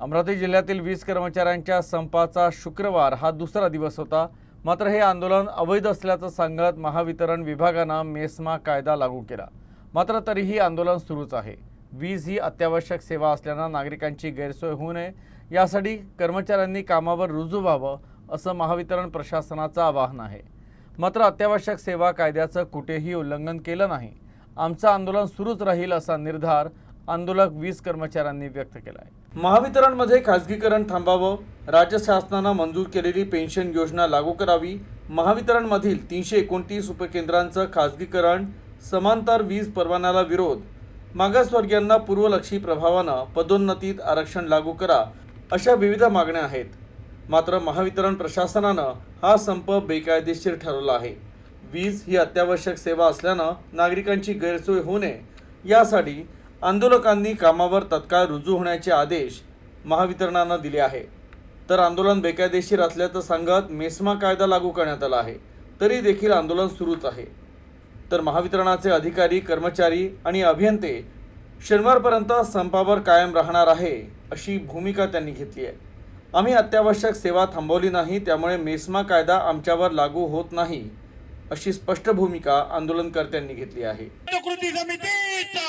अमरावती जिल्ह्यातील वीज कर्मचाऱ्यांच्या संपाचा शुक्रवार हा दुसरा दिवस होता. मात्र हे आंदोलन अवैध असल्याचं सांगत महावितरण विभागानं मेस्मा कायदा लागू केला. मात्र तरीही आंदोलन सुरूच आहे. वीज ही अत्यावश्यक सेवा असल्यानं नागरिकांची गैरसोय होऊ नये. यासाठी कर्मचाऱ्यांनी कामावर रुजू व्हावं असं महावितरण प्रशासनाचं आवाहन आहे. मात्र अत्यावश्यक सेवा कायद्याचं कुठेही उल्लंघन केलं नाही. आमचं आंदोलन सुरूच राहील असा निर्धार आंदोलक वीज कर्मचाऱ्यांनी व्यक्त केला आहे महावितरणमध्ये खासगीकरण थांबावं राज्य शासनानं मंजूर केलेली पेन्शन योजना लागू करावी महावितरणमधील तीनशे एकोणतीस उपकेंद्रांचं खासगीकरण समांतर वीज परवान्याला विरोध मागासवर्गीयांना पूर्वलक्षी प्रभावानं पदोन्नतीत आरक्षण लागू करा अशा विविध मागण्या आहेत. मात्र महावितरण प्रशासनानं हा संप बेकायदेशीर ठरवला आहे. वीज ही अत्यावश्यक सेवा असल्यानं नागरिकांची गैरसोय होऊ नये यासाठी आंदोलकांनी कामावर तत्काळ रुजू होण्याचे आदेश महावितरणानं दिले आहे. तर आंदोलन बेकायदेशीर असल्याचं सांगत मेस्मा कायदा लागू करण्यात आला आहे. तरी देखील आंदोलन सुरूच आहे. तर महावितरणाचे अधिकारी कर्मचारी आणि अभियंते शनिवारपर्यंत संपावर कायम राहणार आहे अशी भूमिका त्यांनी घेतली आहे. आम्ही अत्यावश्यक सेवा थांबवली नाही त्यामुळे मेस्मा कायदा आमच्यावर लागू होत नाही अशी स्पष्ट भूमिका आंदोलनकर्त्यांनी घेतली आहे. कृती समितीचा